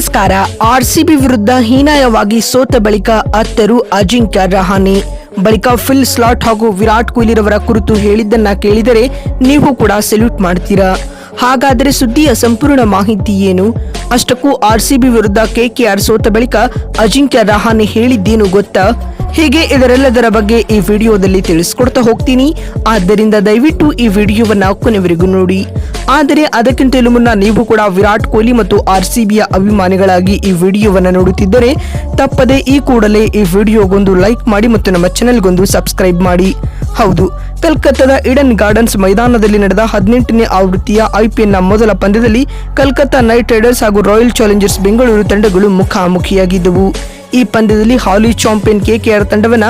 ನಮಸ್ಕಾರ. ಆರ್ಸಿಬಿ ವಿರುದ್ಧ ಹೀನಾಯವಾಗಿ ಸೋತ ಬಳಿಕ ಅತ್ತರು ಅಜಿಂಕ್ಯ ರಹಾನೆ. ಬಳಿಕ ಫಿಲ್ ಸ್ಲಾಟ್ ಹಾಗೂ ವಿರಾಟ್ ಕೊಹ್ಲಿ ರವರ ಕುರಿತು ಹೇಳಿದ್ದನ್ನ ಕೇಳಿದರೆ ನೀವು ಕೂಡ ಸೆಲ್ಯೂಟ್ ಮಾಡ್ತೀರಾ? ಹಾಗಾದರೆ ಸುದ್ದಿಯ ಸಂಪೂರ್ಣ ಮಾಹಿತಿ ಏನು? ಅಷ್ಟಕ್ಕೂ ಆರ್ಸಿಬಿ ವಿರುದ್ಧ ಕೆಕೆಆರ್ ಸೋತ ಬಳಿಕ ಅಜಿಂಕ್ಯ ರಹಾನೆ ಹೇಳಿದ್ದೇನು ಗೊತ್ತಾ? ಹೀಗೆ ಇದರೆಲ್ಲದರ ಬಗ್ಗೆ ಈ ವಿಡಿಯೋದಲ್ಲಿ ತಿಳಿಸ್ಕೊಡ್ತಾ ಹೋಗ್ತೀನಿ. ಆದ್ದರಿಂದ ದಯವಿಟ್ಟು ಈ ವಿಡಿಯೋವನ್ನ ಕೊನೆವರೆಗೂ ನೋಡಿ. ಆದರೆ ಅದಕ್ಕಿಂತಲೂ ಮುನ್ನ ನೀವು ಕೂಡ ವಿರಾಟ್ ಕೊಹ್ಲಿ ಮತ್ತು ಆರ್ ಸಿ ಬಿಯ ಅಭಿಮಾನಿಗಳಾಗಿ ಈ ವಿಡಿಯೋವನ್ನ ನೋಡುತ್ತಿದ್ದರೆ ತಪ್ಪದೆ ಈ ಕೂಡಲೇ ಈ ವಿಡಿಯೋಗೊಂದು ಲೈಕ್ ಮಾಡಿ ಮತ್ತು ನಮ್ಮ ಚಾನೆಲ್ಗೊಂದು ಸಬ್ಸ್ಕ್ರೈಬ್ ಮಾಡಿ. ಹೌದು, ಕಲ್ಕತ್ತಾದ ಇಡನ್ ಗಾರ್ಡನ್ಸ್ ಮೈದಾನದಲ್ಲಿ ನಡೆದ ಹದಿನೆಂಟನೇ ಆವೃತ್ತಿಯ ಐಪಿಎಲ್ನ ಮೊದಲ ಪಂದ್ಯದಲ್ಲಿ ಕಲ್ಕತ್ತಾ ನೈಟ್ ರೈಡರ್ಸ್ ಹಾಗೂ ರಾಯಲ್ ಚಾಲೆಂಜರ್ಸ್ ಬೆಂಗಳೂರು ತಂಡಗಳು ಮುಖಾಮುಖಿಯಾಗಿದ್ದವು. ಈ ಪಂದ್ಯದಲ್ಲಿ ಹಾಲಿ ಚಾಂಪಿಯನ್ ಕೆಕೆಆರ್ ತಂಡವನ್ನ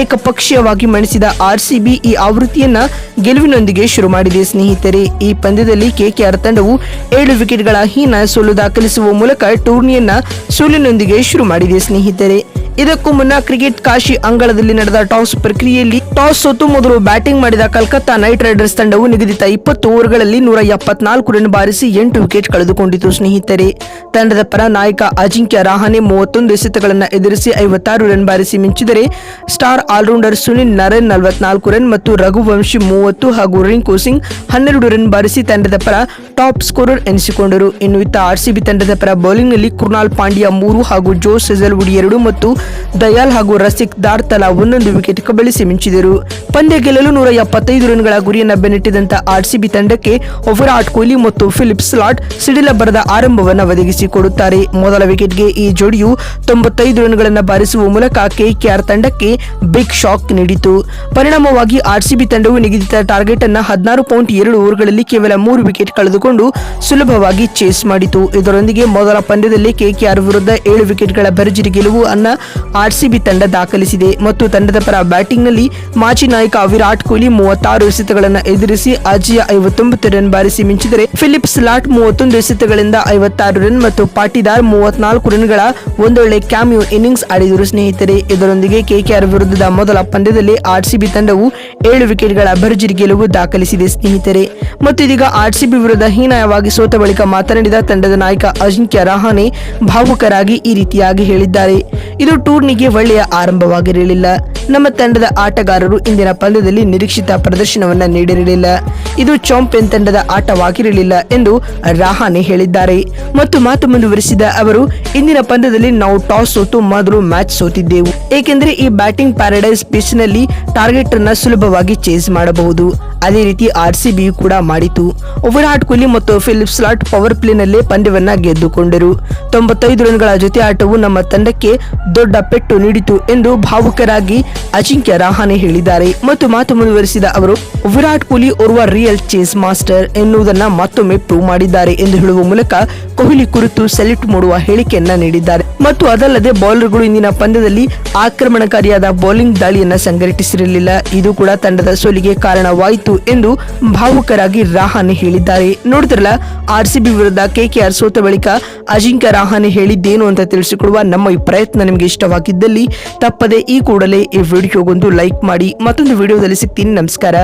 ಏಕಪಕ್ಷೀಯವಾಗಿ ಮಣಿಸಿದ ಆರ್ಸಿಬಿ ಈ ಆವೃತ್ತಿಯನ್ನ ಗೆಲುವಿನೊಂದಿಗೆ ಶುರು ಮಾಡಿದೆ, ಸ್ನೇಹಿತರೆ. ಈ ಪಂದ್ಯದಲ್ಲಿ ಕೆಕೆಆರ್ ತಂಡವು ಏಳು ವಿಕೆಟ್ಗಳ ಹೀನ ಸೋಲು ದಾಖಲಿಸುವ ಮೂಲಕ ಟೂರ್ನಿಯನ್ನ ಸೋಲಿನೊಂದಿಗೆ ಶುರು ಮಾಡಿದೆ, ಸ್ನೇಹಿತರೆ. ಇದಕ್ಕೂ ಮುನ್ನ ಕ್ರಿಕೆಟ್ ಕಾಶಿ ಅಂಗಳದಲ್ಲಿ ನಡೆದ ಟಾಸ್ ಪ್ರಕ್ರಿಯೆಯಲ್ಲಿ ಟಾಸ್ ಸೋತು ಮೊದಲು ಬ್ಯಾಟಿಂಗ್ ಮಾಡಿದ ಕಲ್ಕತ್ತಾ ನೈಟ್ ರೈಡರ್ಸ್ ತಂಡವು ನಿಗದಿತ ಇಪ್ಪತ್ತು ಓವರ್ಗಳಲ್ಲಿ ನೂರ ಎಪ್ಪತ್ನಾಲ್ಕು ರನ್ ಬಾರಿಸಿ ಎಂಟು ವಿಕೆಟ್ ಕಳೆದುಕೊಂಡಿತು, ಸ್ನೇಹಿತರೆ. ತಂಡದ ಪರ ನಾಯಕ ಅಜಿಂಕ್ಯ ರಾಹನೆ ಮೂವತ್ತೊಂದು ಎಸೆತಗಳನ್ನು ಎದುರಿಸಿ ಐವತ್ತಾರು ರನ್ ಬಾರಿಸಿ ಮಿಂಚಿದರೆ ಸ್ಟಾರ್ ಆಲ್ರೌಂಡರ್ ಸುನಿಲ್ ನರನ್ ನಲವತ್ನಾಲ್ಕು ರನ್ ಮತ್ತು ರಘುವಂಶಿ ಮೂವತ್ತು ಹಾಗೂ ರಿಂಕು ಸಿಂಗ್ ಹನ್ನೆರಡು ರನ್ ಬಾರಿಸಿ ತಂಡದ ಪರ ಟಾಪ್ ಸ್ಕೋರರ್ ಎನಿಸಿಕೊಂಡರು. ಇನ್ನು ಇತ್ತ ಆರ್ಸಿಬಿ ತಂಡದ ಪರ ಬೌಲಿಂಗ್ನಲ್ಲಿ ಕೃಣಾಲ್ ಪಾಂಡ್ಯ ಮೂರು ಹಾಗೂ ಜೋ ಸೆಜಲ್ವುಡ್ ಎರಡು ಮತ್ತು ದಯಾಲ್ ಹಾಗೂ ರಸಿಕ್ ದಾರ್ ತಲಾ ಒಂದೊಂದು ವಿಕೆಟ್ ಕಬಳಿಸಿ ಮಿಂಚಿದರು. ಪಂದ್ಯ ಗೆಲ್ಲಲು ನೂರ ಎಪ್ಪತ್ತೈದು ರನ್ಗಳ ಗುರಿಯನ್ನು ಬೆನ್ನಟ್ಟಿದಂತ ಆರ್ಸಿಬಿ ತಂಡಕ್ಕೆ ವಿರಾಟ್ ಕೊಹ್ಲಿ ಮತ್ತು ಫಿಲಿಪ್ ಸ್ಲಾಟ್ ಸಿಡಿಲಬ್ಬರದ ಆರಂಭವನ್ನು ಒದಗಿಸಿಕೊಡುತ್ತಾರೆ ಮೊದಲ ವಿಕೆಟ್ಗೆ ಈ ಜೋಡಿಯು ತೊಂಬತ್ತೈದು ರನ್ಗಳನ್ನು ಬಾರಿಸುವ ಮೂಲಕ ಕೆಕೆಆರ್ ತಂಡಕ್ಕೆ ಬಿಗ್ ಶಾಕ್ ನೀಡಿತು. ಪರಿಣಾಮವಾಗಿ ಆರ್ಸಿಬಿ ತಂಡವು ನಿಗದಿತ ಟಾರ್ಗೆಟ್ ಅನ್ನು ಹದಿನಾರು ಪಾಯಿಂಟ್ ಎರಡು ಓವರ್ಗಳಲ್ಲಿ ಕೇವಲ ಮೂರು ವಿಕೆಟ್ ಕಳೆದುಕೊಂಡು ಸುಲಭವಾಗಿ ಚೇಸ್ ಮಾಡಿತು. ಇದರೊಂದಿಗೆ ಮೊದಲ ಪಂದ್ಯದಲ್ಲಿ ಕೆಕೆಆರ್ ವಿರುದ್ಧ ಏಳು ವಿಕೆಟ್ಗಳ ಭರ್ಜರಿ ಗೆಲುವು ಅನ್ನ ಆರ್ಸಿಬಿ ತಂಡ ದಾಖಲಿಸಿದೆ ಮತ್ತು ತಂಡದ ಪರ ಬ್ಯಾಟಿಂಗ್ನಲ್ಲಿ ಮಾಜಿ ನಾಯಕ ವಿರಾಟ್ ಕೊಹ್ಲಿ ಮೂವತ್ತಾರು ಎಸೆತಗಳನ್ನು ಎದುರಿಸಿ ಅಜಿಯ ಐವತ್ತೊಂಬತ್ತು ರನ್ ಬಾರಿಸಿ ಮಿಂಚಿದರೆ ಫಿಲಿಪ್ಸ್ ಸ್ಲಾಟ್ ಮೂವತ್ತೊಂದು ಎಸೆತಗಳಿಂದ ಐವತ್ತಾರು ರನ್ ಮತ್ತು ಪಾಟಿದಾರ್ ಮೂವತ್ನಾಲ್ಕು ರನ್ಗಳ ಒಂದೊಳ್ಳೆ ಕ್ಯಾಮಿಯೋ ಇನ್ನಿಂಗ್ಸ್ ಆಡಿದರು. ಸ್ನೇಹಿತರೆ, ಇದರೊಂದಿಗೆ ಕೆಕೆಆರ್ ವಿರುದ್ಧದ ಮೊದಲ ಪಂದ್ಯದಲ್ಲಿ ಆರ್ಸಿಬಿ ತಂಡವು ಏಳು ವಿಕೆಟ್ಗಳ ಭರ್ಜರಿ ಗೆಲುವು ದಾಖಲಿಸಿದೆ. ಸ್ನೇಹಿತರೆ, ಮತ್ತು ಇದೀಗ ಆರ್ಸಿಬಿ ವಿರುದ್ಧ ಹೀನಾಯವಾಗಿ ಸೋತ ಬಳಿಕ ಮಾತನಾಡಿದ ತಂಡದ ನಾಯಕ ಅಜಿಂಕ್ಯ ರಹಾನೆ ಭಾವುಕರಾಗಿ ಈ ರೀತಿಯಾಗಿ ಹೇಳಿದ್ದಾರೆ. ಇದು ಟೂರ್ನಿಗೆ ಒಳ್ಳೆಯ ಆರಂಭವಾಗಿರಲಿಲ್ಲ. ನಮ್ಮ ತಂಡದ ಆಟಗಾರರು ಇಂದಿನ ಪಂದ್ಯದಲ್ಲಿ ನಿರೀಕ್ಷಿತ ಪ್ರದರ್ಶನವನ್ನ ನೀಡಿರಲಿಲ್ಲ. ಇದು ಚಾಂಪಿಯನ್ ತಂಡದ ಆಟವಾಗಿರಲಿಲ್ಲ ಎಂದು ರಾಹಾನೆ ಹೇಳಿದ್ದಾರೆ. ಮತ್ತು ಮಾತು ಮುಂದುವರಿಸಿದ ಅವರು, ಇಂದಿನ ಪಂದ್ಯದಲ್ಲಿ ನಾವು ಟಾಸ್ ಸೋತು ಮೊದಲು ಮ್ಯಾಚ್ ಸೋತಿದ್ದೆವು. ಏಕೆಂದರೆ ಈ ಬ್ಯಾಟಿಂಗ್ ಪ್ಯಾರಡೈಸ್ ಪಿಚ್ನಲ್ಲಿ ಟಾರ್ಗೆಟ್ ಅನ್ನ ಸುಲಭವಾಗಿ ಚೇಸ್ ಮಾಡಬಹುದು. ಅದೇ ರೀತಿ ಆರ್ ಸಿ ಕೂಡ ಮಾಡಿತು. ವಿರಾಟ್ ಕೊಹ್ಲಿ ಮತ್ತು ಫಿಲಿಪ್ ಸ್ಲಾಟ್ ಪವರ್ ಪ್ಲೇನಲ್ಲೇ ಪಂದ್ಯವನ್ನ ಗೆದ್ದುಕೊಂಡರು. ತೊಂಬತ್ತೈದು ರನ್ಗಳ ಜೊತೆ ಆಟವು ನಮ್ಮ ತಂಡಕ್ಕೆ ದೊಡ್ಡ ಪೆಟ್ಟು ನೀಡಿತು ಎಂದು ಭಾವುಕರಾಗಿ ಅಜಿಂಕ್ಯ ರಹಾನೆ ಹೇಳಿದ್ದಾರೆ ಮತ್ತು ಮಾತು ಮುಂದುವರಿಸಿದ ಅವರು, ವಿರಾಟ್ ಕೊಹ್ಲಿ ಓರ್ವ ರಿಯಲ್ ಚೇಸ್ ಮಾಸ್ಟರ್ ಎನ್ನುವುದನ್ನ ಮತ್ತೊಮ್ಮೆ ಪ್ರೂವ್ ಮಾಡಿದ್ದಾರೆ ಎಂದು ಹೇಳುವ ಮೂಲಕ ಕೊಹ್ಲಿ ಕುರಿತು ಸೆಲ್ಯೂಟ್ ಮಾಡುವ ಹೇಳಿಕೆಯನ್ನ ನೀಡಿದ್ದಾರೆ. ಮತ್ತು ಅದಲ್ಲದೆ ಬೌಲರ್ಗಳು ಇಂದಿನ ಪಂದ್ಯದಲ್ಲಿ ಆಕ್ರಮಣಕಾರಿಯಾದ ಬೌಲಿಂಗ್ ದಾಳಿಯನ್ನ ಸಂಘಟಿಸಿರಲಿಲ್ಲ. ಇದು ಕೂಡ ತಂಡದ ಸೋಲಿಗೆ ಕಾರಣವಾಯಿತು ಎಂದು ಭಾವುಕರಾಗಿ ರಾಹಾನೆ ಹೇಳಿದ್ದಾರೆ. ನೋಡಿದ್ರಲ್ಲ, ಆರ್ ಸಿ ಬಿ ವಿರುದ್ಧ ಕೆಕೆಆರ್ ಸೋತ ಬಳಿಕ ಅಜಿಂಕ್ಯ ರಾಹಾನೆ ಹೇಳಿದ್ದೇನು ಅಂತ ತಿಳಿಸಿಕೊಡುವ ನಮ್ಮ ಈ ಪ್ರಯತ್ನ ನಿಮಗೆ ಇಷ್ಟವಾಗಿದ್ದಲ್ಲಿ ತಪ್ಪದೆ ಈ ಕೂಡಲೇ ವಿಡಿಯೋಗೊಂದು ಲೈಕ್ ಮಾಡಿ ಮತ್ತೊಂದು ವಿಡಿಯೋದಲ್ಲಿ ಸಿಗ್ತೀನಿ. ನಮಸ್ಕಾರ.